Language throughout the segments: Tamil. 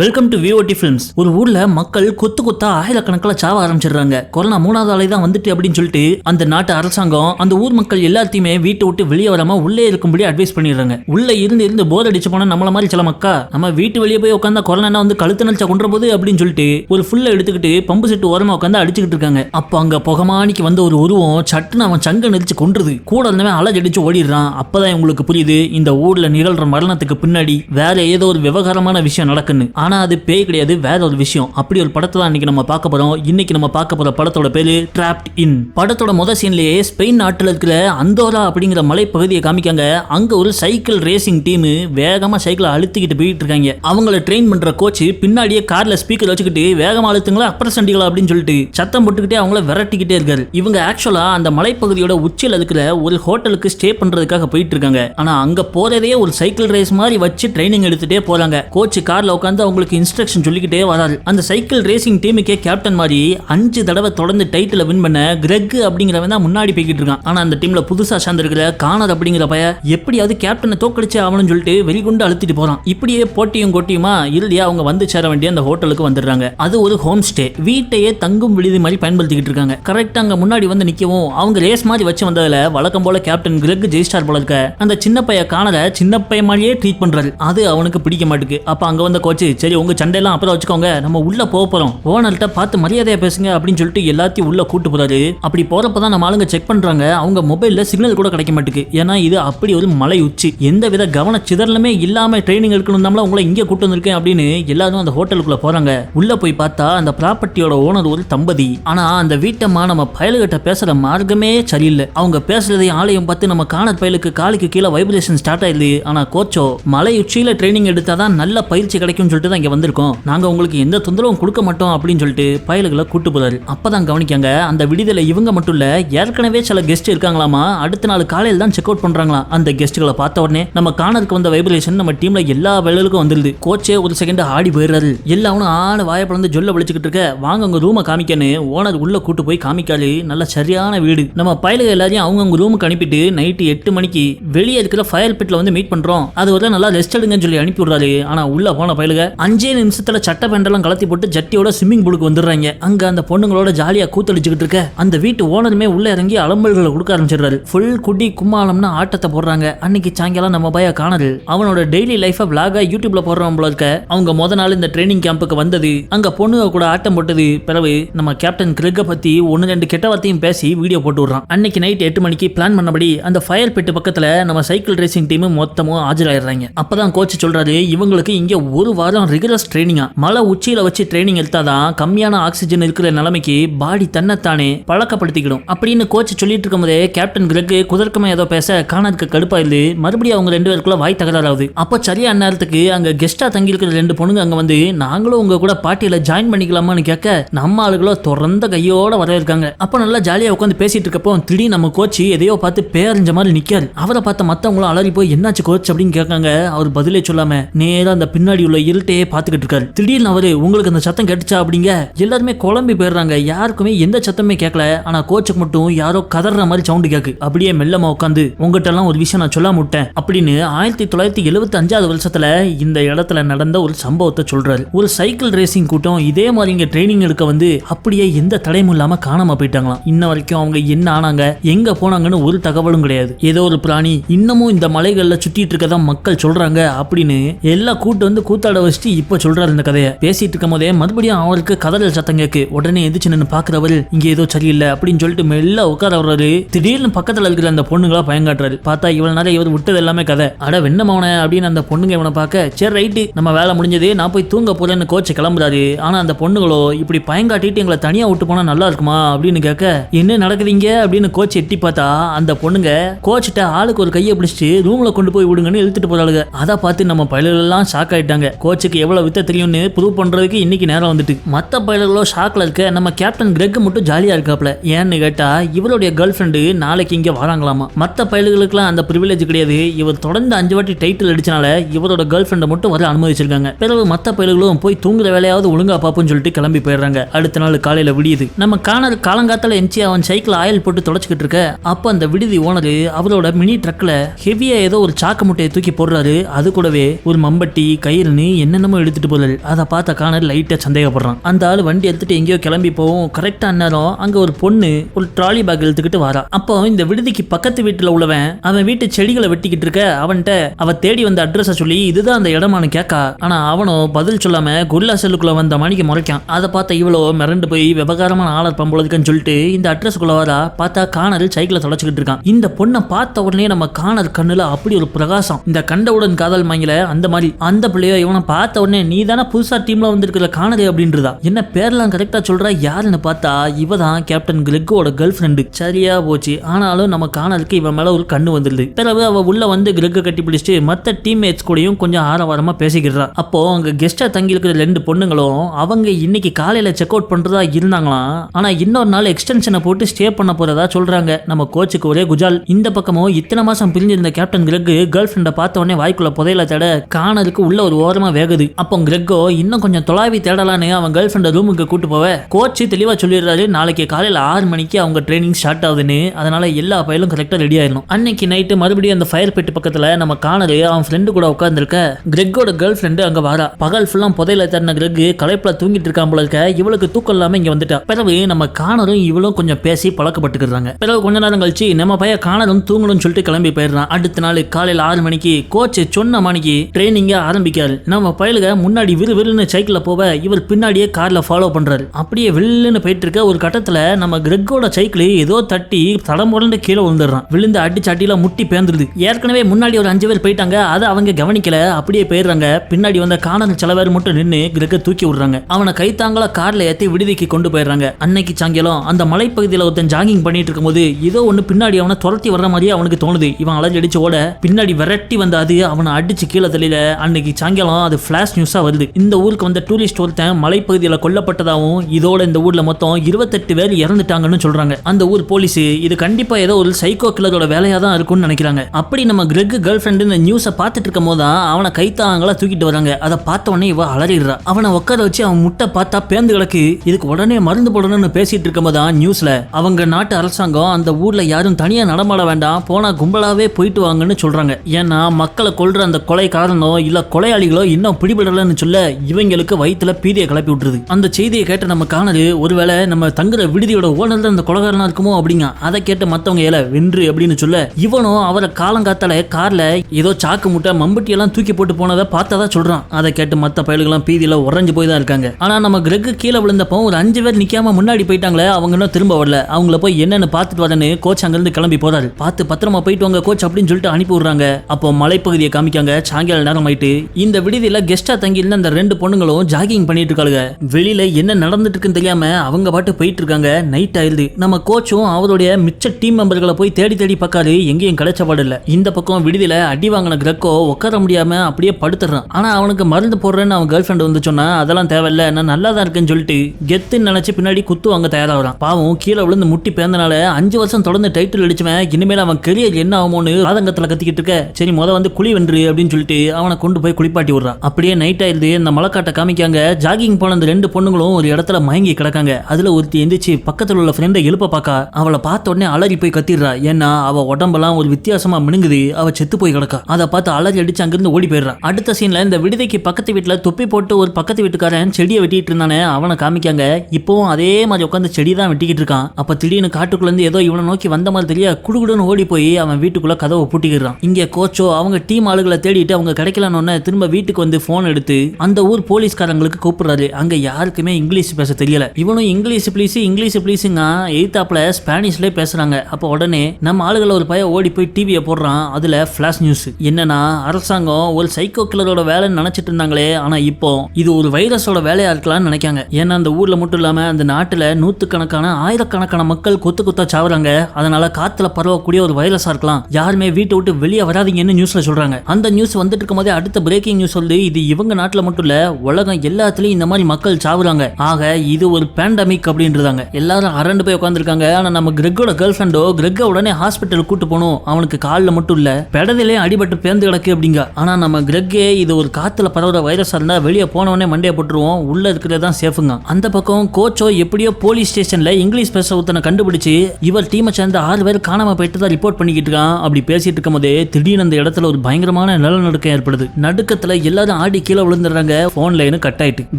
வெல்கம் டு விஓடி ஃபிலிம்ஸ் ஒரு ஊர்ல மக்கள் கொத்து கொத்தா ஆயிரக்கணக்கில் சாவ ஆரம்பிச்சிடுறாங்க. கொரோனா மூணாவது அலை தான் வந்துட்டு அப்படின்னு சொல்லிட்டு அந்த நாட்டு அரசாங்கம் அந்த ஊர் மக்கள் எல்லாத்தையுமே வீட்டை விட்டு வெளியே வராம உள்ளே இருக்கும்படி அட்வைஸ் பண்ணிடுறாங்க. உள்ள இருந்து இருந்து போர் அடிச்சு போனா நம்மள மாதிரி சில மக்கா நம்ம வீட்டு வெளியே போய் உட்காந்தா கொரோனா வந்து கழுத்து நடிச்சா கொன்ற போது அப்படின்னு சொல்லிட்டு ஒரு ஃபுல்ல எடுத்துக்கிட்டு பம்பு செட்டு ஓரமா உட்காந்து அடிச்சுக்கிட்டு இருக்காங்க. அப்போ அங்க புகமானிக்கு வந்த ஒரு உருவம் சட்டுன்னு அவன் சங்க நெரிச்சு கொன்றுது. கூட இருந்தவன் அலஜடிச்சு ஓடிடுறான். அப்பதான் உங்களுக்கு புரியுது இந்த ஊர்ல நிகழ்ற மரணத்துக்கு பின்னாடி வேற ஏதோ ஒரு விவகாரமான விஷயம் நடக்குன்னு. ஆனால் அது பேய் கிடையாது வேற ஒரு விஷயம். அப்படி ஒரு படத்தை தான் இன்னைக்கு நம்ம பார்க்க போகிறோம் இன்னைக்கு நம்ம பார்க்க போகிற படத்தோட பேர் ட்ராப்ட் இன் படத்தோட முத சீன்லேயே ஸ்பெயின் நாட்டில் இருக்கிற அந்தோரா அப்படிங்கிற மலைப்பகுதியை காமிக்காங்க. அங்கே ஒரு சைக்கிள் ரேசிங் டீம் வேகமாக சைக்கிளை அழுத்திக்கிட்டு போயிட்டு இருக்காங்க. அவங்கள ட்ரெயின் பண்ணுற கோச் பின்னாடியே காரில் ஸ்பீக்கர் வச்சுக்கிட்டு வேகமாக அழுத்துங்களா அப்புறம் சண்டிகளா அப்படின்னு சொல்லிட்டு சத்தம் போட்டுக்கிட்டே அவங்கள விரட்டிக்கிட்டே இருக்காரு. இவங்க ஆக்சுவலாக அந்த மலைப்பகுதியோட உச்சியில் இருக்கிற ஒரு ஹோட்டலுக்கு ஸ்டே பண்ணுறதுக்காக போயிட்டு இருக்காங்க. ஆனால் அங்கே போகிறதே ஒரு சைக்கிள் ரேஸ் மாதிரி வச்சு ட்ரைனிங் எடுத்துகிட்டே போகிறாங்க கோச் காரில் உட்காந்து அவங்க உங்களுக்கு இன்ஸ்ட்ரக்ஷன் சொல்லிக்கிட்டே வராரு. அந்த சைக்கிள் ரேசிங் டீமுக்கே கேப்டன் மாதிரி அஞ்சு தடவை தொடர்ந்து டைட்டில் வின் பண்ண கிரெக் அப்படிங்கிறவன் தான் முன்னாடி போய்கிட்டு இருக்கான். ஆனா அந்த டீம்ல புதுசா சேர்ந்திருக்கிற கானர் அப்படிங்கிற பய எப்படியாவது கேப்டனை தோக்கடிச்சு ஆகணும்னு சொல்லிட்டு வெறிகுண்டு அழுத்திட்டு போறான். இப்படியே போட்டியும் கொட்டியுமா இறுதியா அவங்க வந்து சேர வேண்டிய அந்த ஹோட்டலுக்கு வந்துடுறாங்க. அது ஒரு ஹோம் ஸ்டே வீட்டையே தங்கும் விடுதி மாதிரி பயன்படுத்திக்கிட்டு இருக்காங்க. கரெக்டா அங்க முன்னாடி வந்து நிக்கவும் அவங்க ரேஸ் மாதிரி வச்சு வந்ததுல வழக்கம் போல கேப்டன் கிரெக் ஜெயிஸ்டார் போல இருக்க. அந்த சின்ன பைய காணல சின்ன பைய மாதிரியே ட்ரீட் பண்றாரு. அது அவனுக்கு பிடிக்க மாட்டுக்கு. அப்ப அங்க வந்த கோச்சு சரி உங்க சண்டையெல்லாம் அப்புறம் வச்சுக்கோங்க. நம்ம உள்ள போக போறோம். ஓனர்கிட்ட பார்த்து மரியாதையா பேசுங்க அப்படின்னு சொல்லிட்டு எல்லாத்தையும் உள்ள கூட்டு போறாரு. அப்படி போகிறப்ப தான் நம்ம ஆளுங்க செக் பண்றாங்க. அவங்க மொபைல்ல சிக்னல் கூட கிடைக்க மாட்டுக்கு ஏன்னா இது அப்படி ஒரு மலை உச்சி. எந்த வித கவன சிதறலுமே இல்லாம ட்ரைனிங் எடுக்கணும் தான் உங்களை இங்கே கூட்டு வந்திருக்கேன் அப்படின்னு எல்லாரும் அந்த ஹோட்டலுக்குள்ள போறாங்க. உள்ள போய் பார்த்தா அந்த ப்ராப்பர்ட்டியோட ஓனர் ஒரு தம்பதி. ஆனா அந்த வீட்டம்மா நம்ம பயலுகிட்ட பேசுற மார்க்கமே சரியில்லை. அவங்க பேசுறதையும் ஆலயம் பார்த்து நம்ம காணத் பயலுக்கு காலுக்கு கீழே வைப்ரேஷன் ஸ்டார்ட் ஆயிடுது. ஆனா கோச்சோ மலை உச்சியில ட்ரைனிங் எடுத்தாதான் நல்ல பயிற்சி கிடைக்கும்னு சொல்லிட்டு தான் இங்க வந்திருக்கோம். நாங்க உங்களுக்கு எந்த தொந்தரவும் கொடுக்க மாட்டோம் அப்படின்னு சொல்லிட்டு பயலுகளை கூட்டு போறாரு. அப்பதான் கவனிக்காங்க அந்த விடுதலை இவங்க மட்டும் இல்ல ஏற்கனவே சில கெஸ்ட் இருக்காங்களாமா? அடுத்த நாள் காலையில் தான் செக் அவுட் பண்றாங்களா? அந்த கெஸ்ட்களை பார்த்த உடனே நம்ம காணருக்கு வந்த வைப்ரேஷன் நம்ம டீம்ல எல்லா வேலைகளுக்கும் வந்துருது. கோச்சே ஒரு செகண்ட் ஆடி போயிடுறாரு. எல்லாவனும் ஆடு வாய பிளந்து ஜொல்ல விழிச்சுக்கிட்டு இருக்க வாங்க உங்க ரூமை காமிக்கன்னு ஓனர் உள்ள கூட்டு போய் காமிக்காரு நல்ல சரியான வீடு. நம்ம பயலுக எல்லாரையும் அவங்கவுங்க ரூமுக்கு அனுப்பிட்டு நைட்டு எட்டு மணிக்கு வெளியே இருக்கிற ஃபயர் பிட்ல வந்து மீட் பண்றோம். அது வரை நல்லா ரெஸ்ட் எடுங்கன்னு சொல்லி அனுப்பி விடுறாரு ஆனா உள்ள போன பயலுக அஞ்சே நிமிஷத்துல சட்டை பேண்டெல்லாம் கலத்தி போட்டு ஜட்டியோட ஸ்விம்மிங் பூலுக்கு வந்துடுறாங்க. அங்க அந்த பொண்ணுங்களோட ஜாலியா கூத்தடிச்சுக்கிட்டு இருக்க. அந்த வீட்டு ஓனருமே உள்ள இறங்கி அலம்பல்களை கொடுக்க ஆரம்பிச்சிடுறாரு. ஃபுல் குடி கும்மாளம்னு ஆட்டத்தை போடுறாங்க. அன்னைக்கு சாயங்காலம் நம்ம பைய காணது. அவனோட டெய்லி லைஃபை விளாகா யூடியூப்ல போடுறவன் போல இருக்க. அவங்க முத நாள் இந்த ட்ரைனிங் கேம்புக்கு வந்தது. அங்க பொண்ணுங்க கூட ஆட்டம் போட்டது. பிறகு நம்ம கேப்டன் கிரெக்க பத்தி ஒன்னு ரெண்டு கெட்ட வார்த்தையும் பேசி வீடியோ போட்டு விடுறான். அன்னைக்கு நைட் எட்டு மணிக்கு பிளான் பண்ணபடி அந்த ஃபயர் பெட்டு பக்கத்துல நம்ம சைக்கிள் ரேசிங் டீம் மொத்தமும் ஆஜராயிடுறாங்க. அப்பதான் கோச் சொல்றாரு இவங்களுக்கு இங்க ஒரு வாரம் ரிகரஸ் ட்ரைனிங்கா மலை உச்சியில வச்சு ட்ரைனிங் எடுத்தாதான் கம்மியான ஆக்சிஜன் இருக்கிற நிலைமைக்கு பாடி தன்னைத்தானே பழக்கப்படுத்திக்கிடும். அப்படின்னு கோச் சொல்லிட்டு இருக்கும்போதே கேப்டன் கிரகு குதர்க்கமா ஏதோ பேச காணாதுக்கு கடுப்பா இருந்து மறுபடியும் அவங்க ரெண்டு பேருக்குள்ள வாய் தகராறாகுது. அப்போ சரியா நேரத்துக்கு அங்க கெஸ்டா தங்கி இருக்கிற ரெண்டு பொண்ணுங்க அங்க வந்து நாங்களும் உங்க கூட பார்ட்டியில ஜாயின் பண்ணிக்கலாமான்னு கேட்க நம்ம ஆளுகளோ திறந்த கையோட வரவேற்காங்க. அப்போ நல்லா ஜாலியா உட்காந்து பேசிட்டு இருக்கப்போ திடீர்னு நம்ம கோச்சு எதையோ பார்த்து பேரஞ்ச மாதிரி நிக்காரு அவரை பார்த்த மத்தவங்களும் அலறி போய் என்னாச்சு கோச் அப்படின்னு கேட்காங்க. அவர் பதிலே சொல்லாம நேரா அந்த பின்னாடி உள்ள இருட்டை இருட்டையே பார்த்துக்கிட்டு இருக்காரு. திடீர்னு அவரு உங்களுக்கு அந்த சத்தம் கேட்டுச்சா அப்படிங்க? எல்லாருமே குழம்பி போயிடுறாங்க. யாருக்குமே எந்த சத்தமே கேட்கல ஆனா கோச்சுக்கு மட்டும் யாரோ கதற மாதிரி சவுண்டு கேக்கு. அப்படியே மெல்லமா உட்காந்து உங்ககிட்ட எல்லாம் ஒரு விஷயம் நான் சொல்ல முட்டேன் அப்படின்னு ஆயிரத்தி தொள்ளாயிரத்தி எழுபத்தி அஞ்சாவது வருஷத்துல இந்த இடத்துல நடந்த ஒரு சம்பவத்தை சொல்றாரு. ஒரு சைக்கிள் ரேசிங் கூட்டம் இதே மாதிரி இங்க ட்ரைனிங் எடுக்க வந்து அப்படியே எந்த தடையும் இல்லாம காணாம போயிட்டாங்களாம். இன்ன வரைக்கும் அவங்க என்ன ஆனாங்க எங்க போனாங்கன்னு ஒரு தகவலும் கிடையாது. ஏதோ ஒரு பிராணி இன்னமும் இந்த மலைகள்ல சுத்திட்டு இருக்கதான் மக்கள் சொல்றாங்க அப்படின்னு எல்லா கூட்டம் வந்து கூத்தாட வச்சுட்டு இப்ப சொல்றாரு இந்த கதையை. பேசிட்டு இருக்கும் போதே மறுபடியும் அவருக்கு கதறல் சத்தம் கேக்கு உடனே எதிர்த்து நின்று பாக்குறவர் இங்க ஏதோ சரியில்லை அப்படின்னு சொல்லிட்டு மெல்ல உட்கார வர்றாரு. திடீர்னு பக்கத்துல இருக்கிற அந்த பொண்ணுங்களா பயங்காட்டுறாரு. பார்த்தா இவ்வளவு நேரம் இவர் விட்டது எல்லாமே கதை. அட வெண்ணமவன அப்படின்னு அந்த பொண்ணுங்க இவனை பார்க்க சரி ரைட்டு நம்ம வேலை முடிஞ்சது நான் போய் தூங்க போறேன்னு கோச்சு கிளம்புறாரு. ஆனா அந்த பொண்ணுங்களோ இப்படி பயங்காட்டிட்டு எங்களை தனியா விட்டு போனா நல்லா இருக்குமா? அப்படின்னு கேட்க என்ன நடக்குதுங்க? அப்படின்னு கோச் எட்டி பார்த்தா அந்த பொண்ணுங்க கோச்சிட்ட ஆளுக்கு ஒரு கையை பிடிச்சிட்டு ரூம்ல கொண்டு போய் விடுங்கன்னு இழுத்துட்டு போறாளுங்க. அதை பார்த்து நம்ம பயிலெல்லாம் ஷாக் ஆயிட்டாங்க. கோச்சுக்கு எவ்வளவு வித்த தெரியும்னு ப்ரூவ் பண்றதுக்கு இன்னைக்கு நேரம் வந்துட்டு. மத்த பயிலர்களோ ஷாக்ல இருக்க நம்ம கேப்டன் கிரெக் மட்டும் ஜாலியா இருக்காப்ல. ஏன்னு கேட்டா இவருடைய கேர்ள் ஃப்ரெண்டு நாளைக்கு இங்க வராங்களாமா. மத்த பயல்களுக்குலாம் அந்த ப்ரிவிலேஜ் கிடையாது. இவர் தொடர்ந்து அஞ்சு வாட்டி டைட்டில் அடிச்சனால இவரோட கேர்ள் ஃப்ரெண்டை மட்டும் வர அனுமதிச்சிருக்காங்க. பிறகு மத்த பயல்களும் போய் தூங்குற வேலையாவது ஒழுங்கா பார்ப்போம்னு சொல்லிட்டு கிளம்பி போயிடுறாங்க. அடுத்த நாள் காலையில விடியுது. நம்ம காணர் காலங்காத்தால எஞ்சி அவன் சைக்கிள் ஆயில் போட்டு தொடச்சிக்கிட்டு இருக்க. அப்போ அந்த விடுதி ஓனர் அவரோட மினி ட்ரக்ல ஹெவியா ஏதோ ஒரு சாக்கு முட்டையை தூக்கி போடுறாரு. அது கூடவே ஒரு மம்பட்டி கயிறுன்னு என்னென்ன என்னமோ எடுத்துகிட்டு போறாரு அதை பார்த்த காணர் லைட்டாக சந்தேகப்படுறான். அந்த ஆள் வண்டி எடுத்துகிட்டு எங்கேயோ கிளம்பி போவோம். கரெக்டாக நேரம் அங்கே ஒரு பொண்ணு ஒரு ட்ராலி பேக் எடுத்துக்கிட்டு வரா. அப்போ இந்த விடுதிக்கு பக்கத்து வீட்டில் உள்ளவன் அவன் வீட்டு செடிகளை வெட்டிக்கிட்டு இருக்க அவன்கிட்ட அவ தேடி வந்த அட்ரஸை சொல்லி இதுதான் அந்த இடமானு கேட்கா ஆனால் அவனும் பதில் சொல்லாம குல்லா செல்லுக்குள்ள வந்த மணிக்கு முறைக்கான். அதை பார்த்த இவ்வளோ மிரண்டு போய் விவகாரமான ஆளர் பம்பளதுக்குன்னு சொல்லிட்டு இந்த அட்ரஸ்க்குள்ள வரா. பார்த்தா காணல் சைக்கிளை தொலைச்சிக்கிட்டு இருக்கான். இந்த பொண்ணை பார்த்த உடனே நம்ம காணல் கண்ணுல அப்படி ஒரு பிரகாசம். இந்த கண்டவுடன் காதல் மாங்கில அந்த மாதிரி. அந்த பிள்ளையோ இவனை பார்த்து உடனே நீ தானே புதுசாக டீமில் வந்திருக்கிற காணது அப்படின்றதா என்ன பேர்லாம் கரெக்டாக சொல்கிறா யாருன்னு பார்த்தா இவ தான் கேப்டன் கிரெக்கோட கேர்ள் ஃப்ரெண்டு சரியா போச்சு. ஆனாலும் நம்ம காணலுக்கு இவன் மேலே ஒரு கண்ணு வந்துடுது பிறகு அவள் உள்ள வந்து கிரெக்கை கட்டி பிடிச்சிட்டு மற்ற டீம்மேட்ஸ் கூடயும் கொஞ்சம் ஆரவாரமாக பேசிக்கிறா. அப்போ அங்கே கெஸ்ட்டாக தங்கி இருக்கிற ரெண்டு பொண்ணுங்களும் அவங்க இன்னைக்கு காலையில் செக் அவுட் பண்ணுறதா இருந்தாங்களாம். ஆனால் இன்னொரு நாள் எக்ஸ்டென்ஷனை போட்டு ஸ்டே பண்ண போகிறதா சொல்கிறாங்க நம்ம கோச்சுக்கு ஒரே குஜால். இந்த பக்கமும் இத்தனை மாதம் பிரிஞ்சிருந்த கேப்டன் கிரெக் கேர்ள் ஃப்ரெண்டை பார்த்த உடனே வாய்க்குள்ள புதையில தட காணலுக்கு உள்ள ஒரு ஓரமா வேகுது அப்போ கிரெக்கோ இன்னும் கொஞ்சம் தொலாவி தேடலான்னு அவன் கேர்ள் ஃப்ரெண்டை ரூமுக்கு கூட்டு போவ. கோச்சு தெளிவா சொல்லிடுறாரு. நாளைக்கு காலையில ஆறு மணிக்கு அவங்க ட்ரைனிங் ஸ்டார்ட் ஆகுதுன்னு. அதனால எல்லா ஃபைலும் கரெக்டா ரெடி ஆயிடணும். அன்னைக்கு நைட்டு மறுபடியும் அந்த ஃபயர் பெட்டு பக்கத்துல நம்ம காணரு அவன் ஃப்ரெண்டு கூட உட்காந்துருக்க கிரெக்கோட கேர்ள் ஃப்ரெண்டு அங்க வாரா. பகல் ஃபுல்லா புதையில தேடின கிரெக் களைப்பில் தூங்கிட்டு இருக்கான் போல இருக்க. இவளுக்கு தூக்கம் இல்லாம இங்க வந்துட்டா. பிறகு நம்ம காணரும் இவளும் கொஞ்சம் பேசி பழக்கப்பட்டுக்கிறாங்க. பிறகு கொஞ்ச நேரம் கழிச்சு நம்ம பையன் காணரும் தூங்கணும்னு சொல்லிட்டு கிளம்பி போயிடுறான். அடுத்த நாள் காலையில ஆறு மணிக்கு கோச் சொன்ன மணிக்கு ட்ரைனிங்க ஆரம்பிக்காரு நம்ம பயலுக முன்னாடி விறு விறுன்னு சைக்கிளில் போக இவர் பின்னாடியே காரில் ஃபாலோ பண்ணுறாரு அப்படியே வில்லுன்னு போயிட்டு இருக்க ஒரு கட்டத்தில் நம்ம கிரெக்கோட சைக்கிள் ஏதோ தட்டி தடம் கீழே விழுந்துடுறான். விழுந்து அடிச்சு அடியில முட்டி பேந்துருது. ஏற்கனவே முன்னாடி ஒரு அஞ்சு பேர் போயிட்டாங்க அதை அவங்க கவனிக்கல. அப்படியே போயிடுறாங்க. பின்னாடி வந்த காணல் சில பேர் மட்டும் நின்று கிரெக்க தூக்கி விடுறாங்க. அவனை கைத்தாங்களா காரில் ஏற்றி விடுதிக்கு கொண்டு போயிடுறாங்க. அன்னைக்கு சாயங்காலம் அந்த மலைப்பகுதியில் ஒருத்தன் ஜாகிங் பண்ணிட்டு இருக்கும்போது ஏதோ ஒன்று பின்னாடி அவனை துரத்தி வர்ற மாதிரியே அவனுக்கு தோணுது. இவன் அலறி அடிச்சு ஓட பின்னாடி விரட்டி வந்த அது அவனை அடிச்சு கீழே தள்ளியில அன்னைக்கு சாயங்காலம் அது ஃப்ளாஷ் நியூஸாக வருது. இந்த ஊருக்கு வந்த டூரிஸ்ட் ஒருத்தன் மலைப்பகுதியில் கொல்லப்பட்டதாகவும் இதோட இந்த ஊரில் மொத்தம் இருபத்தெட்டு பேர் இறந்துட்டாங்கன்னு சொல்கிறாங்க அந்த ஊர் போலீஸ் இது கண்டிப்பாக ஏதோ ஒரு சைக்கோ கில்லரோட வேலையாக தான் இருக்கும்னு நினைக்கிறாங்க. அப்படி நம்ம கிரெக் கேர்ள் ஃப்ரெண்டு இந்த நியூஸை பார்த்துட்டு இருக்கும் போது தான் அவனை கைத்தாங்களா தூக்கிட்டு வராங்க. அதை பார்த்த உடனே இவ அலறிடுறா. அவனை உட்கார வச்சு அவன் முட்டை பார்த்தா பேந்து கிடக்கு. இதுக்கு உடனே மருந்து போடணும்னு பேசிட்டு இருக்கும் போது தான் நியூஸில் அவங்க நாட்டு அரசாங்கம் அந்த ஊரில் யாரும் தனியாக நடமாட வேண்டாம் போனால் கும்பலாகவே போயிட்டு வாங்கன்னு சொல்கிறாங்க ஏன்னா மக்களை கொல்ற அந்த கொலை காரணம் இல்லை கொலையாளிகளோ இன்னும் பிடிபடலன்னு சொல்ல இவங்களுக்கு வயிற்றுல பீதியை கிளப்பி விட்டுருது. அந்த செய்தியை கேட்ட நம்ம காணது ஒருவேளை நம்ம தங்குற விடுதியோட ஓனர் தான் அந்த கொலகாரனா இருக்குமோ அப்படிங்க. அதை கேட்டு மத்தவங்க ஏல வென்று அப்படின்னு சொல்ல இவனும் அவரை காலங்காத்தால கார்ல ஏதோ சாக்கு முட்டை மம்பட்டி எல்லாம் தூக்கி போட்டு போனதை பார்த்ததா சொல்றான். அதை கேட்டு மத்த பயல்கள்லாம் பீதியில உறைஞ்சு போய் தான் இருக்காங்க. ஆனா நம்ம கிரகு கீழே விழுந்தப்போ ஒரு அஞ்சு பேர் நிக்காம முன்னாடி போயிட்டாங்களே அவங்க இன்னும் திரும்ப வரல. அவங்கள போய் என்னன்னு பார்த்துட்டு வரேன்னு கோச் அங்கிருந்து கிளம்பி போறாரு. பார்த்து பத்திரமா போயிட்டு வாங்க கோச் அப்படின்னு சொல்லிட்டு அனுப்பி விடுறாங்க. அப்போ மலைப்பகுதியை காமிக்காங்க. சாயங்கால நேரம் ஆயிட்டு இந்த விடுதியில கெஸ்டா தங்கி இருந்த அந்த ரெண்டு பொண்ணுங்களும் ஜாகிங் பண்ணிட்டு இருக்காங்க வெளியில என்ன நடந்துட்டு இருக்குன்னு தெரியாம அவங்க பாட்டு போயிட்டு இருக்காங்க நைட் ஆயிருது நம்ம கோச்சும் அவருடைய மிச்ச டீம் மெம்பர்களை போய் தேடி தேடி பார்க்காரு எங்கேயும் கிடைச்ச பாடு இல்ல. இந்த பக்கம் விடுதியில அடி வாங்கின கிரக்கோ உட்கார முடியாம அப்படியே படுத்துறான் ஆனா அவனுக்கு மருந்து போடுறேன்னு அவன் கேர்ள் ஃபிரெண்ட் வந்து சொன்னா அதெல்லாம் தேவையில்ல. நான் நல்லா தான் இருக்கேன்னு சொல்லிட்டு கெத்துன்னு நினைச்சு பின்னாடி குத்து வாங்க தயாராகிறான். பாவம் கீழே விழுந்து முட்டி பேர்ந்தனால அஞ்சு வருஷம் தொடர்ந்து டைட்டில் அடிச்சவன். இனிமேல் அவன் கெரியர் என்ன ஆகுமோன்னு ஆதங்கத்துல கத்திக்கிட்டு இருக்க. சரி முத வந்து குழி வென்று அப்படின்னு சொல்லிட்டு அவனை கொண்டு போய் குளிப்பாட்டி விடுறான். அப்படியே நைட் ஆயிடுது. இந்த மலைக்காட்டை காமிக்காங்க. ஜாகிங் போன அந்த ரெண்டு பொண்ணுங்களும் ஒரு இடத்துல மயங்கி கிடக்காங்க. அதுல ஒருத்தி எந்திரிச்சு பக்கத்துல உள்ள ஃப்ரெண்டை எழுப்ப பார்க்கா அவளை பார்த்த உடனே அலறி போய் கத்திடுறா. ஏன்னா அவ உடம்பெல்லாம் ஒரு வித்தியாசமா மினுங்குது. அவ செத்து போய் கிடக்கா. அதை பார்த்து அலறி அடிச்சு அங்கிருந்து ஓடி போயிடுறா. அடுத்த சீன்ல இந்த விடுதிக்கு பக்கத்து வீட்டுல தொப்பி போட்டு ஒரு பக்கத்து வீட்டுக்காரன் செடியை வெட்டிட்டு இருந்தானே அவனை காமிக்காங்க. இப்போவும் அதே மாதிரி உட்காந்து செடி தான் வெட்டிக்கிட்டு இருக்கான். அப்ப திடீர்னு காட்டுக்குள்ள இருந்து ஏதோ இவனை நோக்கி வந்த மாதிரி தெரிய குடுகுடுன்னு ஓடி போய் அவன் வீட்டுக்குள்ள கதவை பூட்டிக்கிறான் இங்க கோச்சோ அவங்க டீம் ஆளுகளை தேடிட்டு அவங்க கிடைக்கலன்னு திரும்ப வீட்டுக்கு வந்து ஃபோன் எடுத்து அந்த ஊர் போலீஸ்காரங்களுக்கு கூப்பிடுறாரு. அங்க யாருக்குமே இங்கிலீஷ் பேச தெரியல. இவனும் இங்கிலீஷ் ப்ளீஸ் இங்கிலீஷ் ப்ளீஸுங்க எய்தாப்ல ஸ்பானிஷ்ல பேசுறாங்க. அப்போ உடனே நம்ம ஆளுகளை ஒரு பையன் ஓடி போய் டிவியை போடுறான். அதுல ஃபிளாஷ் நியூஸ் என்னன்னா அரசாங்கம் ஒரு சைக்கோ கில்லரோட வேலைன்னு நினைச்சிட்டு இருந்தாங்களே. ஆனா இப்போ இது ஒரு வைரஸோட வேலையா இருக்கலாம்னு நினைக்காங்க. ஏன்னா அந்த ஊர்ல மட்டும் இல்லாம அந்த நாட்டுல நூத்துக்கணக்கான ஆயிரக்கணக்கான மக்கள் கொத்து கொத்தா சாவுறாங்க. அதனால காத்துல பரவக்கூடிய ஒரு வைரஸா இருக்கலாம். யாருமே வீட்டை விட்டு வெளியே வராதீங்கன்னு நியூஸ்ல சொல்றாங்க. அந்த நியூஸ் வந்துட்டு இருக்கும் போதே அடுத்த பிரேக்கிங் நியூஸ் வந்து இது இவங்க நாட்டுல மட்டும் இல்ல உலகம் எல்லாத்துலயும் இந்த மாதிரி மக்கள் சாவுறாங்க. ஆக இது ஒரு பேண்டமிக் அப்படின்றதாங்க. எல்லாரும் அரண்டு போய் உட்காந்துருக்காங்க ஆனா நம்ம கிரெக்கோட கேர்ள் ஃப்ரெண்டோ கிரெக்க உடனே ஹாஸ்பிட்டல் கூட்டு போகணும். அவனுக்கு காலில் மட்டும் இல்ல பெடதிலே அடிபட்டு பேர்ந்து கிடக்கு அப்படிங்க. ஆனா நம்ம கிரெக்கே இது ஒரு காத்துல பரவுற வைரஸா இருந்தா வெளியே போனவனே மண்டையை போட்டுருவோம். உள்ள இருக்கிறது தான் சேஃபுங்க அந்த பக்கம் கோச்சோ எப்படியோ போலீஸ் ஸ்டேஷன்ல இங்கிலீஷ் பேச ஒருத்தனை கண்டுபிடிச்சு இவர் டீமை சேர்ந்த ஆறு பேர் காணாம போயிட்டு தான் ரிப்போர்ட் பண்ணிக்கிட்டு இருக்கான். அப்படி பேசிட்டு இருக்கும் போதே திடீர்னு அந்த இடத்துல ஒரு பயங்கரமான நிலநடுக்கம் ஏற்படுது. நடுக்கத்துல எல்லாரும் ஆடி கீழே விழுந்துடுறாங்க. போன் லைனும் கட் ஆயிட்டு.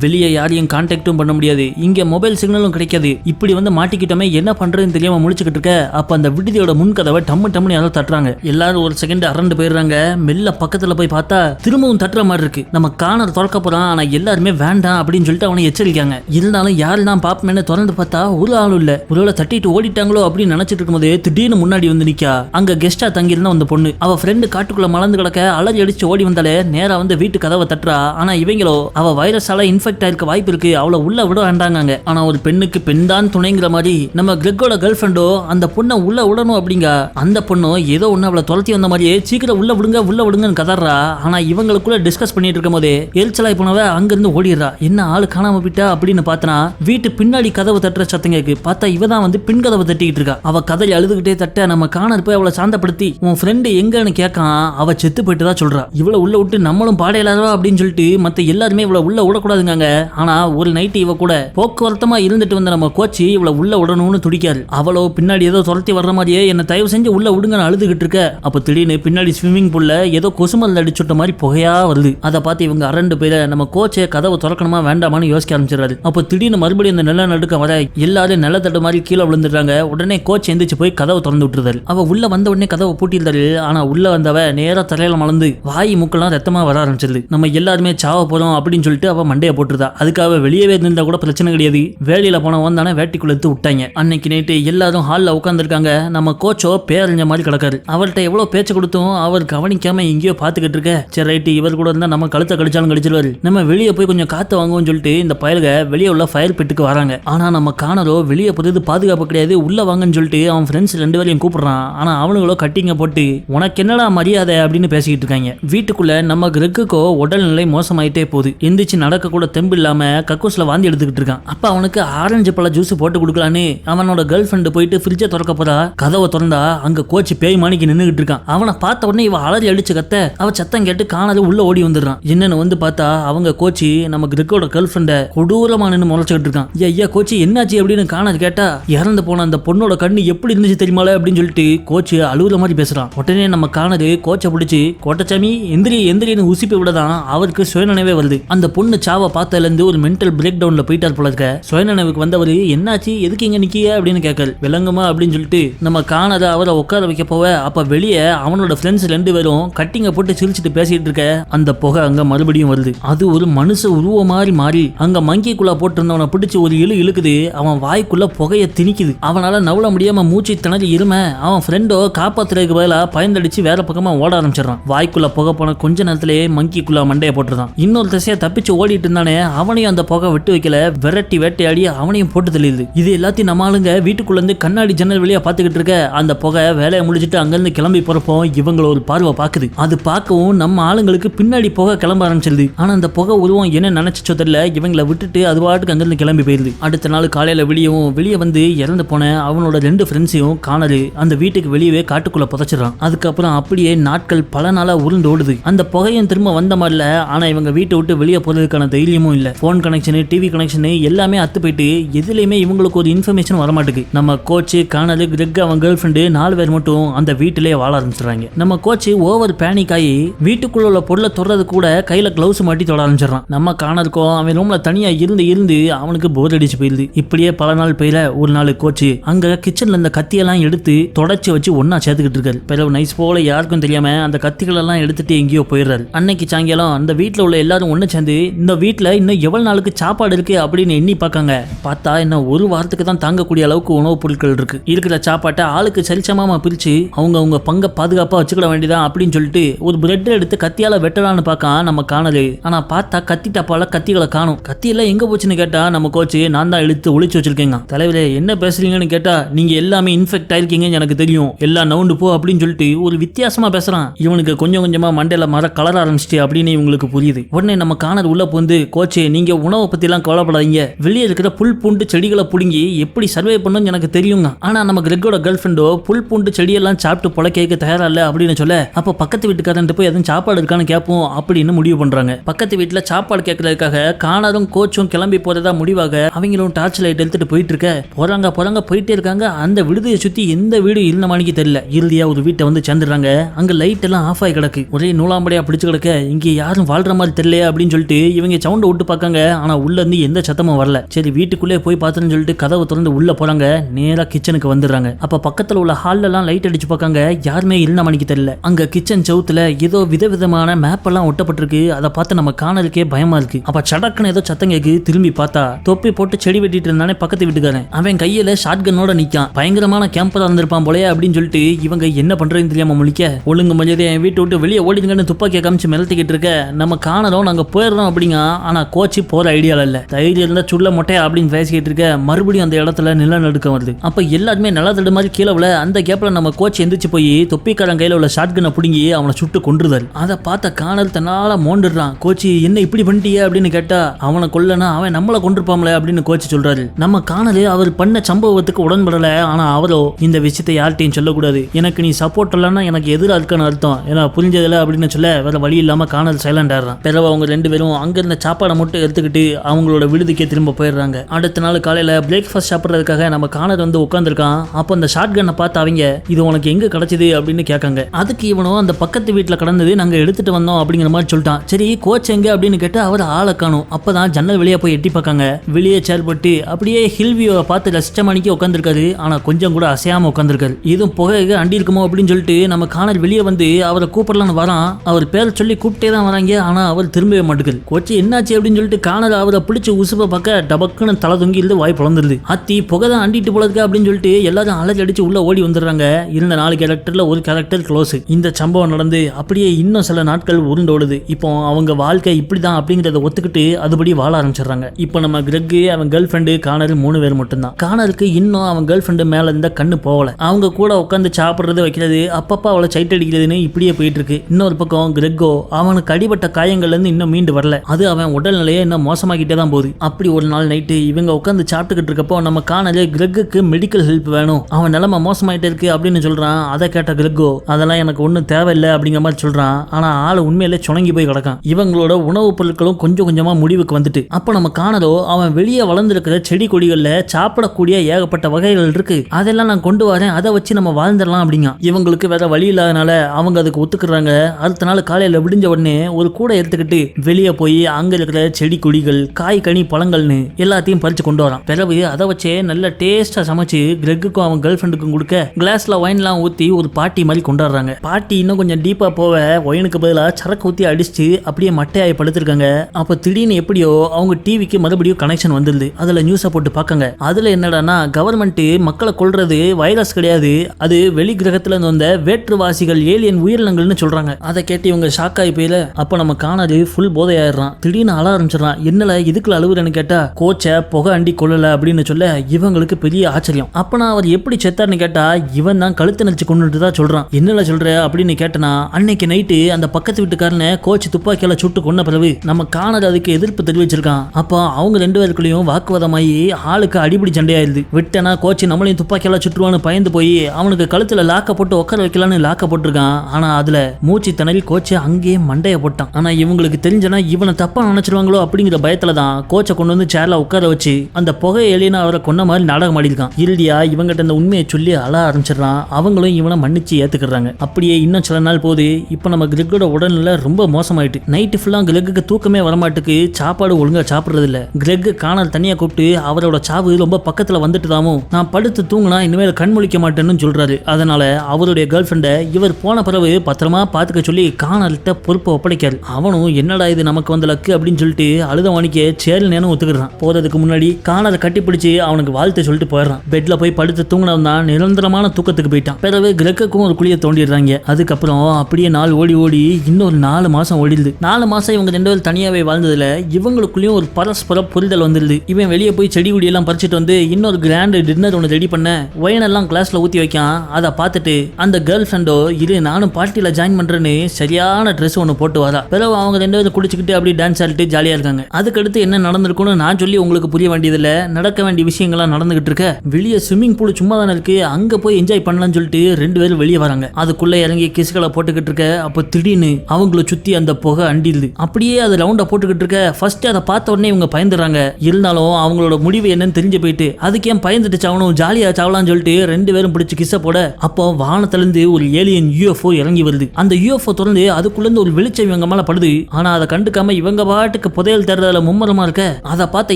வெளியே யாரையும் கான்டாக்டும் பண்ண முடியாது. இங்க மொபைல் சிக்னலும் கிடைக்காது. இப்படி வந்து மாட்டிக்கிட்டோமே என்ன பண்றதுன்னு தெரியாம முடிச்சுக்கிட்டு இருக்க. அப்ப அந்த விடுதியோட முன்கதவை டம்மு டம்முன்னு யாரோ தட்டுறாங்க. எல்லாரும் ஒரு செகண்ட் அரண்டு போயிடுறாங்க. மெல்ல பக்கத்துல போய் பார்த்தா திரும்பவும் தட்டுற மாதிரி இருக்கு. நம்ம காணர் திறக்க போறான். ஆனா எல்லாருமே வேண்டாம் அப்படின்னு சொல்லிட்டு அவனை எச்சரிக்காங்க. இருந்தாலும் யாரு நான் திறந்து பார்த்தா ஒரு ஆளும் இல்ல. ஒருவேளை தட்டிட்டு ஓடிட்டாங்களோ அப்படின்னு நினைச்சிட்டு இருக்கும்போது திடீர்னு முன்னாடி வந்து நிக்கா. அங்க கெஸ்டா தங்கியிருந்த அந்த பொண்ணு. அவ ஃப்ரெண்டு காட்டுக்குள்ள மலர்ந்து கிடக்க அலறி அடிச்சு ஓடி வந்தாலே நேரா வந்து வீட்டு கதவை தட்டுறா ஆனா இவங்களோ அவ வைரஸால இன்ஃபெக்ட் ஆயிருக்க வாய்ப்பு இருக்கு அவளை உள்ள விட வேண்டாங்க ஆனா ஒரு பெண்ணுக்கு பெண் தான் துணைங்கிற மாதிரி நம்ம கிரெக்கோட கேர்ள் ஃப்ரெண்டோ அந்த பொண்ணை உள்ள விடணும் அப்படிங்க. அந்த பொண்ணும் ஏதோ ஒண்ணு அவளை துரத்தி வந்த மாதிரியே சீக்கிரம் உள்ள விடுங்க உள்ள விடுங்கன்னு கதறா. ஆனா இவங்களுக்குள்ள டிஸ்கஸ் பண்ணிட்டு இருக்கும் போதே எரிச்சலாய் போனவ அங்கிருந்து ஓடிடுறா. என்ன ஆளு காணாம போயிட்டா அப்படின்னு பார்த்தனா வீட்டு பின்னாடி கதவு தட்டுற சத்தம் கேக்கு பார்த்தா இவ தான் வந்து பின் கதவை தட்டிக்கிட்டு இருக்கா. அவ கதை அழுதுகிட்டே தட்ட நம்ம காணர் போய் அவளை சாந்தப்படுத்தி உன் ஃப்ரெண்டு எங்கன்னு கேட்கான் அவ செத்து போயிட்டு தான் சொல்றா. இவளை உள்ள விட்டு நம்மளும் பாடையிலாதோ அப்படின்னு சொல்லிட்டு மற்ற எல்லாருமே இவ்வளோ உள்ள விடக்கூடாதுங்க ஆனா ஒரு நைட்டு இவ கூட போக்குவரத்தமா இருந்துட்டு வந்த நம்ம கோச்சி இவ்வளோ உள்ள விடணும்னு துடிக்காரு. அவளோ பின்னாடி ஏதோ துரத்தி வர்ற மாதிரியே என்ன தயவு செஞ்சு உள்ள நான் அழுதுகிட்டு இருக்க. அப்ப திடீர்னு பின்னாடி ஸ்விம்மிங் பூல்ல ஏதோ கொசுமல் அடிச்சுட்ட மாதிரி புகையா வருது. அதை பார்த்து இவங்க அரண்டு பேரை நம்ம கோச்சை கதவை திறக்கணுமா வேண்டாமான்னு யோசிக்க ஆரம்பிச்சிடறாரு. அப்போ திடீர்னு மறுபடியும் அந்த நில நடுக்க வர எல்லாரும் நிலத்தட்டு மாதிரி கீழே விழுந்துடுறாங்க. உடனே கோச் எந்திரிச்சு போய் கதவை திறந்து விட்டுருந்தாரு. அவ உள்ள வந்த உடனே கதவை பூட்டியிருந்தாரு. ஆனா உள்ள வந்தவ நேராக தரையில மலர்ந்து வாய் மூக்கெல்லாம் ரத்தமா வர ஆரம்பிச்சிருது. நம்ம எல்லாருமே சாவ போறோம் அப்படின்னு சொல்லிட்டு அவ மண்டையை போட்டுருதா அதுக்காக வெளியவே இருந்தா கூட பிரச்சனை கிடையாது. வேலையில போனவன் தானே வேட்டிக்குள்ள எடுத்து விட்டாங்க. அன்னைக்கு நைட்டு எல்லாரும் ஹாலில் உட்காந்துருக்காங்க நம்ம கோச்சோ பேரஞ்ச மாதிரி கிடக்காரு. அவர்கிட்ட எவ்வளவு பேச்சு கொடுத்தும் அவர் கவனிக்காம எங்கேயோ பார்த்துக்கிட்டு இருக்க. சரி ரைட்டு இவர் கூட இருந்தா நம்ம கழுத்தை கடிச்சாலும் கடிச்சிருவாரு. நம்ம வெளியே போய் கொஞ்சம் காத்து வாங்குவோம்னு சொல்லிட்டு இந்த பயலுக வெளியே உள்ள ஃபயர் பெட்டுக்கு வராங்க. ஆனா நம்ம காணரோ வெளியே போறது பாதுகாப்பு கிடையாது. உள்ள வாங்கன்னு சொல்லிட்டு அவன் ஃப்ரெண்ட்ஸ் ரெண்டு பேரையும் கூப்பிடுறான். ஆனா அவனுங்களோ கட்டிங்க போட்டு உனக்கு என்னடா மரியாதை? அப்படின்னு பேசிக்கிட்டு இருக்காங்க. வீட்டுக்குள்ள நம்ம கிரெக்குக்கோ உடல்நிலை மோசமாயிட்டே போகுது. எந்திரிச்சு நடக்க கூட தெம்பு இல்லாம கக்கூஸ்ல வாந்தி எடுத்துக்கிட்டு இருக்கான். அப்ப அவனுக்கு ஆரஞ்சு பழ ஜூஸ் போட்டு கொடுக்கலான்னு அவனோட கேர்ள் ஃப்ரெண்டு போயிட்டு ஃப்ரிட்ஜை திறக்க போறா. கதவை திறந்தா அங்க கோச்சு பேய் மாணிக்கு நின்றுகிட்டு இருக்கான். அவனை பார்த்த உடனே இவ அலறி அடிச்சு கத்த அவ சத்தம் கேட்டு காணாத உள்ள ஓடி வந்துடுறான். என்னன்னு வந்து பார்த்தா அவங்க கோச்சி நம்ம கிரிக்கோட கேர்ள் ஃப்ரெண்ட கொடூரமா நின்று முளைச்சிக்கிட்டு இருக்கான். ஐயா ஐயா கோச்சி என்னாச்சு? அப்படின்னு காணாது கேட்டா இறந்து போன அந்த பொண்ணோட கண்ணு எப்படி இருந்துச்சு தெரியுமால அப்படின்னு சொல்லிட்டு கோச்சு அழுகுற மாதிரி பேசுறான். உடனே நம்ம காணது கோச்சை பிடிச்சி கோட்டச்சாமி எந்திரி எந்திரின்னு உசிப்பி விடதான் அவருக்கு சுயநினைவே வருது. அந்த பொண்ணு சாவை பார்த்ததுல இருந்து ஒரு மென்டல் பிரேக் டவுன்ல போயிட்டார் போல இருக்க சுயநினைவுக்கு வந்தவர் என்னாச்சு? எதுக்கு இங்க நிக்கிய? அப்படின்னு கேட்கல் விளங்குமா? அப்படின்னு சொல்லிட்டு நம்ம காணாத அவரை உட்கார வைக்க போவ. அப்ப வெளியே அவனோட ஃப்ரெண்ட்ஸ் ரெண்டு பேரும் கட்டிங்க போட்டு சிரிச்சிட்டு பேசிட்டு இருக்க. அந்த புகை அங்க மறுபடியும் வருது. அது ஒரு மனுஷ உருவ மாதிரி மாறி அங்க மங்கிக்குள்ள போட்டிருந்தவனை பிடிச்சி ஒரு இழு இழுக்குது. அவன் வாய்க்குள்ள புகைய திணிக்குது. அவனால நவள முடியாம மூச்சு திணறி இரும அவன் ஃப்ரெண்டோ காப்பாத்துறதுக்கு பதிலாக பயந்தடிச்சு வேற பக்கமா ஓட ஆரம்பிச்சிடறான். வாய்க்குள்ள புகை போன கொஞ்ச நேரத்திலேயே மங்கிக்குள்ள மண்டைய போட்டுருந்தான். இன்னொரு திசையை தப்பிச்சு ஓடிட்டு இருந்தானே அவனையும் அந்த புகை விட்டு வைக்கல. விரட்டி வேட்டையாடி அவனையும் போட்டு தெளியுது இது எல்லாத்தையும் நம்ம ஆளுங்க வீட்டுக்குள்ள இருந்து கண்ணாடி ஜன்னல் வழியா பாத்துக்கிட்டு இருக்க அந்த புகை வேலையை முடிச்சிட்டு அங்கிருந்து கிளம்பி போறப்போ இவங்கள ஒரு பார்வை பாக்குது அது பார்க்கவும் நம்ம ஆளுங்களுக்கு பின்னாடி புகை கிளம்ப ஆரம்பிச்சிருது. ஆனா அந்த புகை உருவம் என்ன நினைச்சோ தெரியல. இவங்களை விட்டுட்டு அது பாட்டுக்கு அங்கிருந்து கிளம்பி போயிருது. அடுத்த நாள் காலையில வெளியவும் வெளியே வந்து இறந்து போன அவனோட ரெண்டு ஃப்ரெண்ட்ஸையும் காணரு அந்த வீட்டுக்கு வெளியவே காட்டுக்குள்ள புதைச்சிடறான். அதுக்கப்புறம் அப்படியே நாட்கள் பல நாளா உருண்டு ஓடுது. அந்த புகையும் திரும்ப வந்த மாதிரில ஆனா இவங்க வீட்டை விட்டு வெளியே போறதுக்கான தைரியமும் இல்லை. போன் கனெக்ஷனு டிவி கனெக்ஷனு எல்லாமே அத்து போயிட்டு எதுலையுமே இவங்களுக்கு ஒரு இன்ஃபர்மேஷன் வர நம்ம கோச்சு காணரு கிரெக் அவன் கேர்ள் ஃப்ரெண்டு நாலு பேர் மட்டும் அந்த வீட்டிலேயே வாழ ஆரம்பிச்சிடுறாங்க. நம்ம கோச்சு ஓவர் பேனிக் ஆகி வீட்டுக்குள்ள உள்ள பொருளை தொடறது கூட கையில் க்ளவுஸ் மாட்டி தொட ஆரம்பிச்சிடறான். நம்ம காணருக்கோ அவன் ரூம்ல தனியாக இருந்து இருந்து அவனுக்கு போர் அடிச்சு போயிருது. இப்படியே பல நாள் போயில ஒரு நாள் கோச்சு அங்க கிச்சன்ல இந்த கத்தியெல்லாம் எடுத்து தொடச்சி வச்சு ஒன்றா சேர்த்துக்கிட்டு இருக்காரு. பிறகு நைஸ் போல யாருக்கும் தெரியாம அந்த கத்திகள் எல்லாம் எடுத்துட்டு எங்கேயோ போயிடுறாரு. அன்னைக்கு சாயங்காலம் அந்த வீட்டில் உள்ள எல்லாரும் ஒன்று சேர்ந்து இந்த வீட்டில் இன்னும் எவ்வளோ நாளுக்கு சாப்பாடு இருக்குது அப்படின்னு எண்ணி பார்க்காங்க. பார்த்தா இன்னும் ஒரு வாரத்துக்கு தான் தாங்கக்கூடிய அளவுக்கு உணவுப் பொருட்கள் இருக்கு. இருக்கிற சாப்பாட்டை ஆளுக்கு சரிசமமா பிரித்து அவங்க அவங்க பங்கை பாதுகாப்பாக வச்சுக்கிட வேண்டியதான் அப்படின்னு சொல்லிட்டு ஒரு பிரெட் எடுத்து கத்தியால் வெட்டலான்னு பார்க்க நம்ம காணது ஆனால் பார்த்தா கத்தி டப்பால கத்திகளை காணும். கத்தியெல்லாம் எங்கே போச்சுன்னு கேட்டால் நம்ம கோச்சு நான் தான் இழுத்து ஒழிச்சு வச்சிருக்கேங்க. தலைவரே என்ன பேசுறீங்கன்னு கேட்டால் நீங்கள் எல்லாமே இன்ஃபெக்ட் ஆயிருக்கீங்கன்னு எனக்கு தெரியும். எல்லாம் நவுண்டு போ அப்படின்னு சொல்லிட்டு ஒரு வித்தியாசமாக பேசுறான். இவனுக்கு கொஞ்சம் கொஞ்சமாக மண்டையில் மர கலர ஆரம்பிச்சிட்டு அப்படின்னு இவங்களுக்கு புரியுது. உடனே நம்ம காணர் உள்ள வந்து கோச்சு நீங்க உணவை பத்தி எல்லாம் கவலைப்படாதீங்க. வெளியே இருக்கிற புல் பூண்டு செடிகளை புடுங்கி எப்படி சர்வே பண்ணணும்னு எனக்கு தெரியுங்க. ஆனா நம்ம கிரெக்கோட கேர்ள் ஃப்ரெண்டோ புல் பூண்டு செடியெல்லாம் சாப்பிட்டு பொல கேட்க தயாரா இல்ல அப்படின்னு சொல்ல அப்ப பக்கத்து வீட்டுக்காரன் போய் எதுவும் சாப்பாடு இருக்கான்னு கேட்போம் அப்படின்னு முடிவு பண்றாங்க. பக்கத்து வீட்டுல சாப்பாடு கேட்கறதுக்காக காணரும் கோச்சும் கிளம்பி போறதா முடிவாக அவங்களும் டார்ச் லைட் எடுத்துட்டு போயிட்டு இருக்க போறாங்க போறாங்க போயிட்டே இருக்காங்க. அந்த விடுதியை சுத்தி எந்த வீடு இருந்த மணிக்கு தெரியல. இறுதியா ஒரு வீட்டை வந்து சேர்ந்துடுறாங்க. அங்க லைட் எல்லாம் ஆஃப் ஆகி கிடக்கு. ஒரே நூலாம்படியா பிடிச்சு கிடக்க. இங்க யாரும் யாரும் வாழ்ற மாதிரி தெரியல அப்படின்னு சொல்லிட்டு இவங்க சவுண்டை விட்டு பார்க்காங்க. ஆனால் உள்ளேருந்து எந்த சத்தமும் வரல. சரி வீட்டுக்குள்ளே போய் பார்த்துன்னு சொல்லிட்டு கதவை திறந்து உள்ளே போகிறாங்க நேராக கிச்சனுக்கு வந்துடுறாங்க. அப்போ பக்கத்தில் உள்ள ஹாலெல்லாம் லைட் அடிச்சு பார்க்காங்க. யாருமே இருந்த மணிக்கு தெரியல. அங்கே கிச்சன் சவுத்தில் ஏதோ விதவிதமான மேப் எல்லாம் ஒட்டப்பட்டிருக்கு. அதை பார்த்து நம்ம காணலுக்கே பயமா இருக்கு. அப்ப சடக்குன்னு ஏதோ சத்தம் கேக்கு திரும்பி பார்த்தா தொப்பி போட்டு செடி வெட்டிட்டு இருந்தானே பக்கத்து வீட்டுக்காரன். அவன் கையில ஷார்ட் கன்னோட நிக்கான் பயங்கரமான கேம்பரா இருந்திருப்பான் போலயே அப்படின்னு சொல்லிட்டு இவங்க என்ன பண்றதுன்னு தெரியாம முழிக்க ஒழுங்கு மஞ்சள் என் வீட்டை விட்டு வெளியே ஓடிதுங்கன்னு துப்பாக்கியை காமிச்சு மிளத்திக்கிட்டு இருக்க. நம்ம காணலும் நாங்கள் போயிடுறோம் அப்படிங்க. ஆனால் கோச்சு போகிற ஐடியால இல்லை. தைரியம் இருந்தால் சுள்ள மொட்டையா அப்படின்னு பேசிக்கிட்டு இருக்க மறுபடியும் அந்த இடத்துல நிலநடுக்கம் வருது. அப்போ எல்லாருமே நிலத்தடு மாதிரி கீழே விழ அந்த கேப்பில் நம்ம கோச் எந்திரிச்சு போய் தொப்பிக்காரன் கையில் உள்ள ஷார்ட் கண்ணை பிடுங்கி அவனை சுட்டு கொன்றுதல் அதை பார்த்த காணல் தன்னால் மோண்டுடுறான் கோச்சி என்ன இப்படி பண்ணிட்டியே? அப்படின்னு கேட்டா அவனை கொல்லனா அவன் நம்மளை கொண்டிருப்பாங்களே அப்படின்னு கோச்சு சொல்றாரு. நம்ம காணல் அவர் பண்ண சம்பவத்துக்கு உடன்படல. ஆனா அவரோ இந்த விஷயத்தை யார்கிட்டையும் சொல்லக்கூடாது. எனக்கு நீ சப்போர்ட் இல்லைன்னா எனக்கு எதிராக இருக்கான்னு அர்த்தம். ஏன்னா புரிஞ்சதில்ல அப்படின்னு சொல்ல வேற வழி இல்லாம காணல் சைலண்ட் ஆடுறான் பிறகு அவங்க ரெண்டு பேரும் அங்கிருந்த சாப்பாடை மட்டும் எடுத்துக்கிட்டு அவங்களோட விடுதிக்கே திரும்ப போயிடுறாங்க. அடுத்த நாள் காலையில பிரேக்ஃபாஸ்ட் சாப்பிட்றதுக்காக நம்ம கானர் வந்து உட்காந்துருக்கான் அப்போ அந்த ஷார்ட் கன்னை பார்த்து அவங்க இது உனக்கு எங்க கிடைச்சது? அப்படின்னு கேட்காங்க. அதுக்கு இவனும் அந்த பக்கத்து வீட்டில் கடந்தது நாங்க எடுத்துட்டு வந்தோம் அப்படிங்கிற மாதிரி சொல்லிட்டான். சரி கோச் எங்க? அப்படின்னு கேட்டு அவர் ஆளை காணும். அப்பதான் ஜன்னல் வெளியே போய் எட்டி பார்க்காங்க. வெளியே செயல்பட்டு அப்படியே ஹில் பார்த்து ரசிச்ச மணிக்கு உட்காந்துருக்காரு ஆனா கொஞ்சம் கூட அசையாம உட்காந்துருக்காரு இதுவும் புகை அண்டி இருக்குமோ? அப்படின்னு சொல்லிட்டு நம்ம காணல் வெளியே வந்து அவரை கூப்பிடலான்னு வரான். அவர் பேர் சொல்லி கூப்பிட்டே தான் வராங்க. ஆனா அவர் திரும்பவே மாட்டேங்குது கோச்சு என்னாச்சு அப்படின்னு சொல்லிட்டு காணல அவரை பிடிச்சி உசுப்பை பார்க்க டபக்குன்னு தலை தொங்கி இருந்து வாய் பிளந்துருது அத்தி புகை தான் அண்டிட்டு போல அப்படின்னு சொல்லிட்டு எல்லாரும் அலறி அடிச்சு உள்ள ஓடி வந்துடுறாங்க. இருந்த நாலு கேரக்டர்ல ஒரு கேரக்டர் க்ளோஸ் இந்த சம்பவம் நடந்து அப்படியே இன்னும் சில நாட்கள் உருண்டோடுது. இப்போ அவங்க வாழ்க்கை இப்படி தான் அப்படிங்கறத ஒத்துக்கிட்டு அதுபடி வாழ ஆரம்பிச்சிடுறாங்க. இப்போ நம்ம கிரெக்கு அவன் கேர்ள் ஃப்ரெண்டு காணல் மூணு பேர் மட்டும்தான். காணலுக்கு இன்னும் அவன் கேர்ள் ஃப்ரெண்டு மேல இருந்த கண்ணு போகல. அவங்க கூட உட்காந்து சாப்பிடுறது வைக்கிறது அப்பப்பா அவளை சைட் அடிக்கிறதுன்னு இப்படியே போயிட்டு இருக்கு. இன்னொரு பக்கம் கிரெக்கோ அவனுக்கு அடிபட்ட காயங்கள்ல இருந்து இன்னும் மீண்டு வரல. அது அவன் உடல்நிலையை இன்னும் மோசமாக்கிட்டே தான் போகுது. அப்படி ஒரு நாள் நைட்டு இவங்க உட்காந்து சாப்பிட்டுக்கிட்டு இருக்கப்போ நம்ம காணல கிரகுக்கு மெடிக்கல் ஹெல்ப் வேணும். அவன் நிலைமை மோசமாயிட்டே இருக்கு அப்படின்னு சொல்றான். அதை கேட்ட கிரகோ அதெல்லாம் எனக்கு ஒன்றும் தேவையில்லை அப்படிங்கிற மாதிரி சொல்றான். ஆனா ஆள் உண்மையிலே சுணங்கி போய் கிடக்கான். இவங்களோட உணவுப் பொருட்களும் கொஞ்சம் கொஞ்சமா முடிவுக்கு வந்துட்டு. அப்போ நம்ம காணதோ அவன் வெளியே வளர்ந்துருக்கிற செடி கொடிகள்ல சாப்பிடக்கூடிய ஏகப்பட்ட வகைகள் இருக்கு. அதெல்லாம் நான் கொண்டு வரேன். அதை வச்சு நம்ம வாழ்ந்துடலாம் அப்படிங்க இவங்களுக்கு வேற வழி இல்லாதனால அவங்க அதுக்கு ஒத்துக்குறாங்க. அடுத்த நாள் காலையில விடிஞ்ச உடனே ஒரு கூடை எடுத்துக்கிட்டு வெளியே போய் அங்க இருக்கிற செடி கொடிகள் காய் கனி பழங்கள்னு எல்லாத்தையும் பறிச்சு கொண்டு வரான். பிறகு அதை வச்சே நல்ல டேஸ்டா சமைச்சு கிரெக்குக்கும் அவன் கேர்ள் ஃப்ரெண்டுக்கும் கொடுக்க கிளாஸ்ல ஒயின்லாம் ஊத்தி ஒரு பாட்டி மாதிரி கொண்டாடுறாங்க. பாட்டி இன்னும் கொஞ்சம் டீப்பா போக ஒயினுக்கு பதிலாக சரக்கு ஊத்தி அடிச்சு அப்படியே மட்டையாய் படுத்திருக்காங்க. அப்போ திடீர்னு எப்படியோ அவங்க டிவிக்கு மறுபடியும் கனெக்ஷன் வந்துருது. அதுல நியூஸை போட்டு பார்க்கங்க. அதுல என்னடான்னா கவர்மெண்ட் மக்களை கொள்றது வைரஸ் கிடையாது. அது வெளி கிரகத்துல இருந்து வந்த வேற்றுவாசிகள் ஏலியன் உயிரினங்கள்னு சொல்றாங்க. அதை கேட்டு இவங்க ஷாக் ஆகி போயில அப்போ நம்ம காணாது ஃபுல் போதையாயிடுறான். திடீர்னு அழ ஆரம்பிச்சிடறான். என்னல எதுக்குள்ள அழுகுறேன்னு கேட்டா கோச்சை புகை அண்டி கொள்ளல அப்படின்னு சொல்ல இவங்களுக்கு பெரிய ஆச்சரியம். அப்ப நான் அவர் எப்படி செத்தார்னு கேட்டா இவன் தான் கழுத்து நடிச்சு கொண்டுட்டு தான் சொல்றான். என்னல சொல்ற அப்படின்னு கேட்டனா அன்னைக்கு நைட்டு அந்த பக்கத்து வீட்டுக்காரனை கோச் துப்பாக்கியால சுட்டு கொன்ன பிறகு நம்ம காணது அதுக்கு எதிர்ப்பு தெரிவிச்சிருக்கான். அப்போ அவங்க ரெண்டு பேருக்குள்ளயும் வாக்குவாதமாயி ஆளுக்கு அடிப்படி சண்டையாயிருது. விட்டனா கோச் நம்மளையும் துப்பாக்கியால சுட்டுருவான்னு பயந்து போய் அவனுக்கு கழுத்துல லாக்க போட்டு உட்கார வைக்கலான்னு லாக்க போட்டிருக்கான். ஆனா அதுல மூச்சு திணறி கோச்சை அங்கேயே மண்டையை போட்டு மாட்டான். ஆனால் இவங்களுக்கு தெரிஞ்சனா இவனை தப்பாக நினச்சிருவாங்களோ அப்படிங்கிற பயத்துல தான் கோச்சை கொண்டு வந்து சேர்ல உட்கார வச்சு அந்த புகை எலினா அவரை கொன்ன மாதிரி நாடகம் ஆடிருக்கான் இறுதியா இவங்கிட்ட இந்த உண்மையை சொல்லி அழ ஆரம்பிச்சிடறான். அவங்களும் இவனை மன்னிச்சு ஏத்துக்கிறாங்க. அப்படியே இன்னும் சில நாள் போகுது இப்போ நம்ம கிரெக்கோட உடல்நிலை ரொம்ப மோசமாயிட்டு. நைட்டு ஃபுல்லாக கிரெக்குக்கு தூக்கமே வரமாட்டுக்கு சாப்பாடு ஒழுங்கா சாப்பிட்றதில்ல. கிரெக் காணல் தனியாக கூப்பிட்டு அவரோட சாவு ரொம்ப பக்கத்தில் வந்துட்டு தாமோ நான் படுத்து தூங்கினா இனிமேல் கண் முழிக்க மாட்டேன்னு சொல்கிறாரு அதனால் அவருடைய கேர்ள் ஃப்ரெண்டை இவர் போன பிறகு பத்திரமா பார்த்துக்க சொல்லி காணல்கிட்ட பொறுப்பை ஒப்படைக்க ஒப்படைக்காரு அவனும் என்னடா இது நமக்கு வந்த லக்கு அப்படின்னு சொல்லிட்டு அழுத வாணிக்க சேரல் நேரம் ஒத்துக்கிறான் போறதுக்கு முன்னாடி காணலை கட்டிப்பிடிச்சு அவனுக்கு வாழ்த்து சொல்லிட்டு போயிடுறான். பெட்ல போய் படுத்து தூங்கினவன் தான் நிரந்தரமான தூக்கத்துக்கு போயிட்டான். பிறகு கிரகக்கும் ஒரு குழியை தோண்டிடுறாங்க. அதுக்கப்புறம் அப்படியே நாள் ஓடி ஓடி இன்னொரு நாலு மாசம் ஓடிடுது. நாலு மாசம் இவங்க ரெண்டு பேரும் தனியாவே வாழ்ந்ததுல இவங்களுக்குள்ளேயும் ஒரு பரஸ்பர புரிதல் வந்துருது இவன் வெளியே போய் செடி கொடி எல்லாம் பறிச்சுட்டு வந்து இன்னொரு கிராண்ட் டின்னர் ஒன்று ரெடி பண்ண ஒயனெல்லாம் கிளாஸ்ல ஊத்தி வைக்கான். அதை பார்த்துட்டு அந்த கேர்ள் ஃப்ரெண்டோ இரு நானும் பார்ட்டியில ஜாயின் பண்றேன்னு சரியான ட்ரெஸ் ஒன்று போட்டு வர பிறகு அவங்க ரெண்டு பேரும் குடிச்சுக்கிட்டு அப்படியே டான்ஸ் ஆடிட்டு ஜாலியா இருக்காங்க. அதுக்கடுத்து என்ன நடந்திருக்கும்னு நான் சொல்லி உங்களுக்கு புரிய வேண்டியதில்ல. நடக்க வேண்டிய விஷயங்கள்லாம் நடந்துகிட்டு இருக்க. வெளியே ஸ்விம்மிங் பூல் சும்மா தானே இருக்கு. அங்க போய் என்ஜாய் பண்ணலாம்னு சொல்லிட்டு ரெண்டு பேரும் வெளியே வராங்க. அதுக்குள்ள இறங்கி கிசுகளை போட்டுக்கிட்டு இருக்க. அப்போ திடீர்னு அவங்கள சுத்தி அந்த புகை அண்டிடுது அப்படியே அது ரவுண்டா போட்டுக்கிட்டு இருக்க. ஃபர்ஸ்ட் அதை பார்த்த உடனே இவங்க பயந்துடுறாங்க. இருந்தாலும் அவங்களோட முடிவு என்னன்னு தெரிஞ்சு போயிட்டு அதுக்கு ஏன் பயந்துட்டு சாவணும் ஜாலியா சாவலாம்னு சொல்லிட்டு ரெண்டு பேரும் பிடிச்சி கிஸ்ஸ போட அப்போ வானத்துல இருந்து ஒரு ஏலியன் யூஎஃப்ஓ இறங்கி வருது. அந்த யூஎஃப்ஓ திறந்து அதுக்குள்ள இருந்து ஒரு வெளிச்சம் இவங்க இவங்க மேல படுது ஆனா அதை கண்டுக்காம இவங்க பாட்டுக்கு புதையல் தேடுறதுல மும்மரமா இருக்க? அதை பார்த்த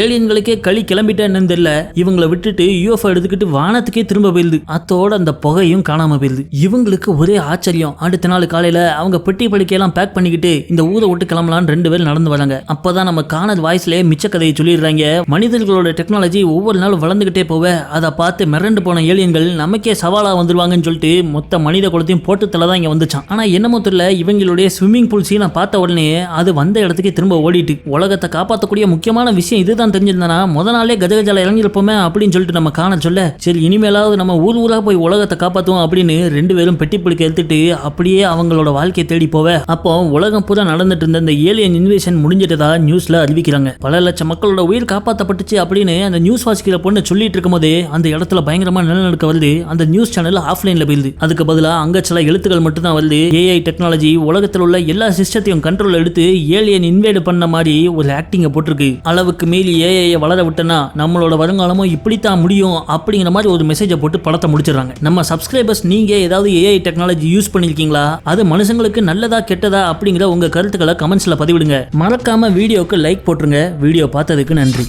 ஏலியன்களுக்கே களி கிளம்பிட்டேன்னு தெரியல. இவங்களை விட்டுட்டு யூஎஃப்ஓ எடுத்துக்கிட்டு வானத்துக்கே திரும்ப போயிருது. அத்தோட அந்த புகையும் காணாம போயிருது. இவங்களுக்கு ஒரே ஆச்சரியம். அடுத்த நாள் காலையில அவங்க பெட்டி படுக்கையெல்லாம் பேக் பண்ணிக்கிட்டு இந்த ஊரை விட்டு கிளம்பலான்னு ரெண்டு பேரும் நடந்து வராங்க. அப்பதான் நம்ம காணது வாய்ஸ்லயே மிச்ச கதையை சொல்லிடுறாங்க. மனிதர்களோட டெக்னாலஜி ஒவ்வொரு நாளும் வளர்ந்துகிட்டே போவ அதை பார்த்து மிரண்டு போன ஏலியன்கள் நமக்கே சவாலா வந்துருவாங்கன்னு சொல்லிட்டு மொத்த மனித குலத்தையும் போட்டு தலை தான் இங்க வந்துச்சான். ஆனா என்னமோ தெரியல இவங்களுடைய ஸ்விம்மிங் பூல் சீனை பார்த்த உடனே அது வந்த இடத்துக்கே திரும்ப ஓடிட்டு உலகத்தை காப்பாற்றக்கூடிய முக்கியமான விஷயம் இதுதான் தெரிஞ்சிருந்தானா முத நாளே கஜகஜால இறங்கியிருப்போமே அப்படின்னு சொல்லிட்டு நம்ம காண சொல்ல சரி இனிமேலாவது நம்ம ஊர் ஊராக போய் உலகத்தை காப்பாற்றுவோம் அப்படின்னு ரெண்டு பேரும் பெட்டி பிடிக்க எடுத்துட்டு அப்படியே அவங்களோட வாழ்க்கையை தேடி போவ. அப்போ உலகம் பூரா நடந்துட்டு இருந்த இந்த ஏலியன் இன்வேஷன் முடிஞ்சிட்டதா நியூஸ்ல அறிவிக்கிறாங்க. பல லட்சம் மக்களோட உயிர் காப்பாற்றப்பட்டுச்சு அப்படின்னு அந்த நியூஸ் வாசிக்கிற பொண்ணு சொல்லிட்டு இருக்கும்போதே அந்த இடத்துல பயங்கரமா நிலநடுக்க வருது. அந்த நியூஸ் சேனல் ஆஃப்லைன்ல போயிருது அதுக்கு பதிலாக அங்க சில எழுத்துக்கள் மட்டும் தான் வருது ஏஐ டெக்னாலஜி உலகத்தில் உள்ள எல்லா சிஸ்டம் சிஸ்டத்தையும் கண்ட்ரோல் எடுத்து ஏலியன் இன்வேட் பண்ண மாதிரி ஒரு ஆக்டிங்கை போட்டிருக்கு. அளவுக்கு மீறி ஏஐயை வளர விட்டனா நம்மளோட வருங்காலமும் இப்படித்தான் முடியும் அப்படிங்கிற மாதிரி ஒரு மெசேஜை போட்டு படத்தை முடிச்சிடுறாங்க. நம்ம சப்ஸ்கிரைபர்ஸ் நீங்க ஏதாவது ஏஐ டெக்னாலஜி யூஸ் பண்ணிருக்கீங்களா? அது மனுஷங்களுக்கு நல்லதா கெட்டதா அப்படிங்கிற உங்க கருத்துக்களை கமெண்ட்ஸ்ல பதிவிடுங்க. மறக்காம வீடியோக்கு லைக் போட்டுருங்க. வீடியோ பார்த்ததுக்கு நன்றி.